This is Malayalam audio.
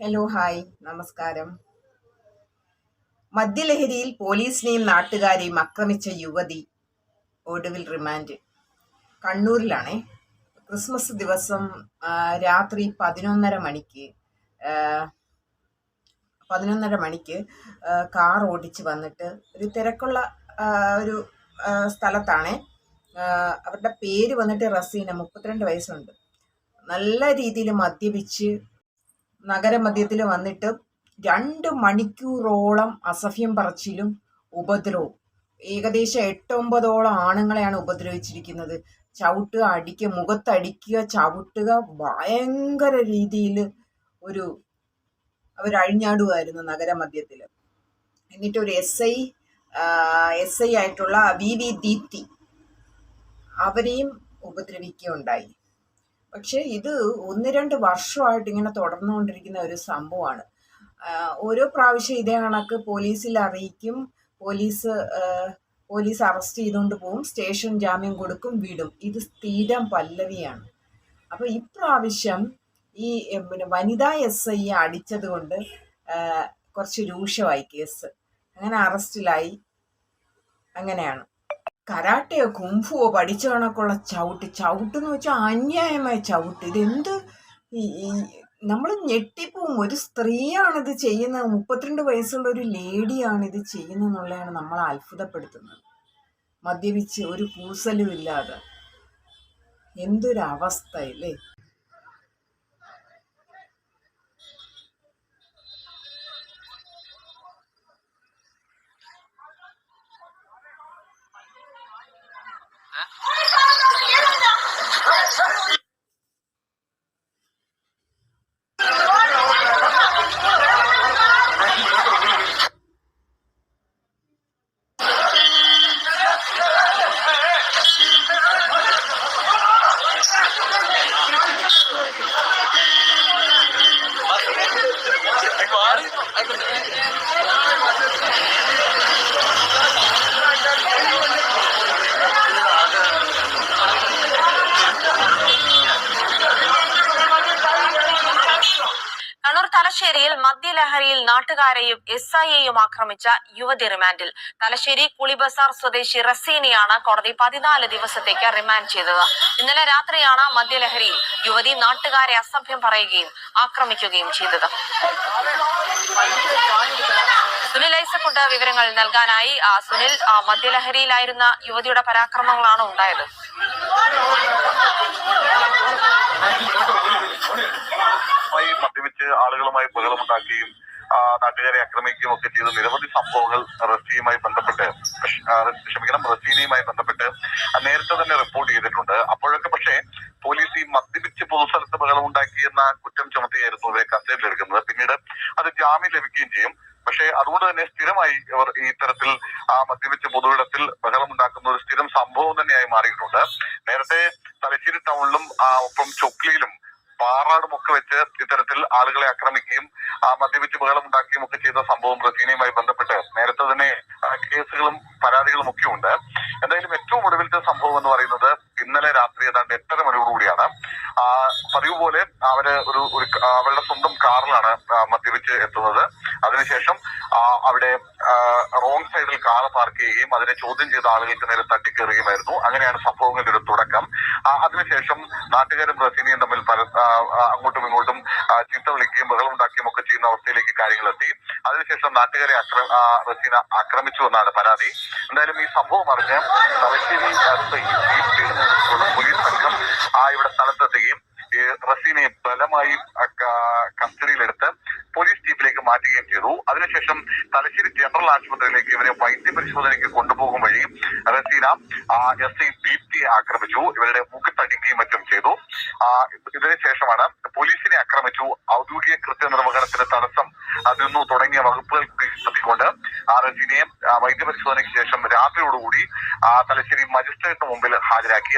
ഹലോ ഹായ് നമസ്കാരം. മദ്യലഹരിയിൽ പോലീസിനെയും നാട്ടുകാരെയും ആക്രമിച്ച യുവതി ഒടുവിൽ റിമാൻഡ് കണ്ണൂരിലാണേ. ക്രിസ്മസ് ദിവസം രാത്രി പതിനൊന്നര മണിക്ക് പതിനൊന്നര മണിക്ക് കാർ ഓടിച്ച് വന്നിട്ട് ഒരു തിരക്കുള്ള ഒരു സ്ഥലത്താണ്. അവരുടെ പേര് വന്നിട്ട് റസീന മുപ്പത്തിരണ്ട് വയസ്സുണ്ട്. നല്ല രീതിയിൽ മദ്യപിച്ച് നഗരമധ്യത്തിൽ വന്നിട്ട് രണ്ട് മണിക്കൂറോളം അസഭ്യം പറച്ചിലും ഉപദ്രവവും. ഏകദേശം എട്ടൊമ്പതോളം ആണുങ്ങളെയാണ് ഉപദ്രവിച്ചിരിക്കുന്നത്. ചവിട്ടുക അടിക്കുക മുഖത്തടിക്കുക ചവിട്ടുക ഭയങ്കര രീതിയിൽ ഒരു അവരഴിഞ്ഞാടുമായിരുന്നു നഗരമധ്യത്തിൽ. എന്നിട്ട് ഒരു എസ് ഐ എസ് ഐ ആയിട്ടുള്ള വി വി ദീപ്തി അവരെയും ഉപദ്രവിക്കുകയുണ്ടായി. പക്ഷേ ഇത് ഒന്ന് രണ്ട് വർഷമായിട്ട് ഇങ്ങനെ തുടർന്നുകൊണ്ടിരിക്കുന്ന ഒരു സംഭവമാണ്. ഓരോ പ്രാവശ്യം ഇതേ കണക്ക് പോലീസിൽ അറിയിക്കും. പോലീസ് പോലീസ് അറസ്റ്റ് ചെയ്തുകൊണ്ട് പോകും സ്റ്റേഷൻ ജാമ്യം കൊടുക്കും വിടും. ഇത് സ്ഥിരം പല്ലവിയാണ്. അപ്പോൾ ഇപ്രാവശ്യം ഈ പിന്നെ വനിതാ എസ് ഐ അടിച്ചത് കൊണ്ട് കുറച്ച് രൂക്ഷമായി കേസ്. അങ്ങനെ അറസ്റ്റിലായി. അങ്ങനെയാണ്. കരാട്ടയോ കുംഫുവോ പഠിച്ച കണക്കുള്ള ചവിട്ട് എന്ന് വെച്ചാൽ അന്യായമായ ചവിട്ട്. ഇതെന്ത്? നമ്മൾ ഞെട്ടിപ്പോവും ഒരു സ്ത്രീയാണിത് ചെയ്യുന്നത്. മുപ്പത്തിരണ്ട് വയസ്സുള്ള ഒരു ലേഡിയാണ് ഇത് ചെയ്യുന്നതെന്നുള്ളതാണ് നമ്മൾ അത്ഭുതപ്പെടുത്തുന്നത്. മദ്യപിച്ച് ഒരു പൂസലും ഇല്ലാതെ. എന്തൊരു അവസ്ഥ Yeah. തലശ്ശേരിയിൽ മദ്യലഹരിയിൽ നാട്ടുകാരെയും എസ് ഐ എയും ആക്രമിച്ച യുവതി റിമാൻഡിൽ. തലശ്ശേരി കുളിബസാർ സ്വദേശി റസീനയാണ് കോടതി പതിനാല് ദിവസത്തേക്ക് റിമാൻഡ് ചെയ്തത്. ഇന്നലെ രാത്രിയാണ് മദ്യലഹരിയിൽ യുവതി നാട്ടുകാരെ അസഭ്യം പറയുകയും ആക്രമിക്കുകയും ചെയ്തത്. സുനിൽ ഐസക്കുണ്ട് വിവരങ്ങൾ നൽകാനായി. സുനിൽ മദ്യലഹരിയിലായിരുന്ന യുവതിയുടെ പരാക്രമങ്ങളാണ് ഉണ്ടായത് മായി മദ്യപിച്ച് ആളുകളുമായി ബഹളമുണ്ടാക്കുകയും നാട്ടുകാരെ ആക്രമിക്കുകയും ഒക്കെ ചെയ്ത നിരവധി സംഭവങ്ങൾ റഷ്യയുമായി ബന്ധപ്പെട്ട് ക്ഷമിക്കണം റസീനയുമായി ബന്ധപ്പെട്ട് നേരത്തെ തന്നെ റിപ്പോർട്ട് ചെയ്തിട്ടുണ്ട്. അപ്പോഴൊക്കെ പക്ഷേ പോലീസ് ഈ മദ്യപിച്ച് പൊതുസ്ഥലത്ത് ബഹളമുണ്ടാക്കി എന്ന കുറ്റം ചുമത്തിയായിരുന്നു ഇവരെ കസ്റ്റഡിയിലെടുക്കുന്നത് പിന്നീട് അത് ജാമ്യം ലഭിക്കുകയും ചെയ്യും. പക്ഷേ അതുകൊണ്ട് തന്നെ സ്ഥിരമായി ഇവർ ഈ തരത്തിൽ ആ മദ്യപിച്ച് പൊതുവിടത്തിൽ ബഹളമുണ്ടാക്കുന്ന ഒരു സ്ഥിരം സംഭവം തന്നെയായി മാറിയിട്ടുണ്ട്. നേരത്തെ തലശ്ശേരി ടൗണിലും ഒപ്പം ചൊക്ലിയിലും പാറാടും ഒക്കെ വെച്ച് ഇത്തരത്തിൽ ആളുകളെ ആക്രമിക്കുകയും മദ്യപിച്ച് ബഹളം ഉണ്ടാക്കുകയും ഒക്കെ ചെയ്ത സംഭവം റസീനയുമായി ബന്ധപ്പെട്ട് നേരത്തെ തന്നെ കേസുകളും പരാതികളും ഒക്കെ ഉണ്ട് എന്തായാലും ഏറ്റവും ഒടുവിലത്തെ സംഭവം എന്ന് പറയുന്നത് ഇന്നലെ രാത്രി ഏതാണ്ട് എട്ടര മണിയോടുകൂടിയാണ് ആ, പതിവ് പോലെ അവർ ഒരു ഒരു അവളുടെ സ്വന്തം കാറിലാണ് മദ്യപിച്ച് എത്തുന്നത്. അതിനുശേഷം അവിടെ റോങ് സൈഡിൽ കാർ പാർക്ക് ചെയ്യുകയും അതിനെ ചോദ്യം ചെയ്ത ആളുകൾക്ക് നേരെ തട്ടിക്കേറുകയുമായിരുന്നു. അങ്ങനെയാണ് സംഭവങ്ങളുടെ ഒരു തുടക്കം. അതിനുശേഷം നാട്ടുകാരും പ്രസീനിയും തമ്മിൽ അങ്ങോട്ടും ഇങ്ങോട്ടും ചീത്ത വിളിക്കുകയും ബഹളം ഉണ്ടാക്കുകയും ഒക്കെ ചെയ്യുന്ന അവസ്ഥയിലേക്ക് കാര്യങ്ങൾ എത്തി അതിനുശേഷം നാട്ടുകാരെ റസീന ആക്രമിച്ചു എന്നാണ് പരാതി. എന്തായാലും ഈ സംഭവം അറിഞ്ഞ് തലശ്ശേരി പോലീസ് സംഘം ആ ഇവിടെ സ്ഥലത്തെത്തുകയും റസീനെ ബലമായി കസ്റ്റഡിയിലെടുത്ത് പോലീസ് ജീപ്പിലേക്ക് മാറ്റുകയും ചെയ്തു. അതിനുശേഷം തലശ്ശേരി ജനറൽ ആശുപത്രിയിലേക്ക് ഇവരെ വൈദ്യ പരിശോധനയ്ക്ക് കൊണ്ടുപോകും വഴി റസീന എസ് ഐ ദീപ്തിയെ ആക്രമിച്ചു ഇവരുടെ മുഖത്തടിക്കുകയും മറ്റും ചെയ്തു. ഇതിനുശേഷമാണ് ശേഷമാണ് പോലീസിനെ ആക്രമിച്ചു. ഔദ്യോഗിക കൃത്യനിർവഹണത്തിന് തടസ്സം നിന്നു തുടങ്ങിയ വകുപ്പുകൾ ചുമത്തിക്കൊണ്ട് ആ റജിനെയും വൈദ്യപരിശോധനയ്ക്ക് ശേഷം രാത്രിയോടുകൂടി തലശ്ശേരി മജിസ്ട്രേറ്റിന് മുമ്പിൽ ഹാജരാക്കി.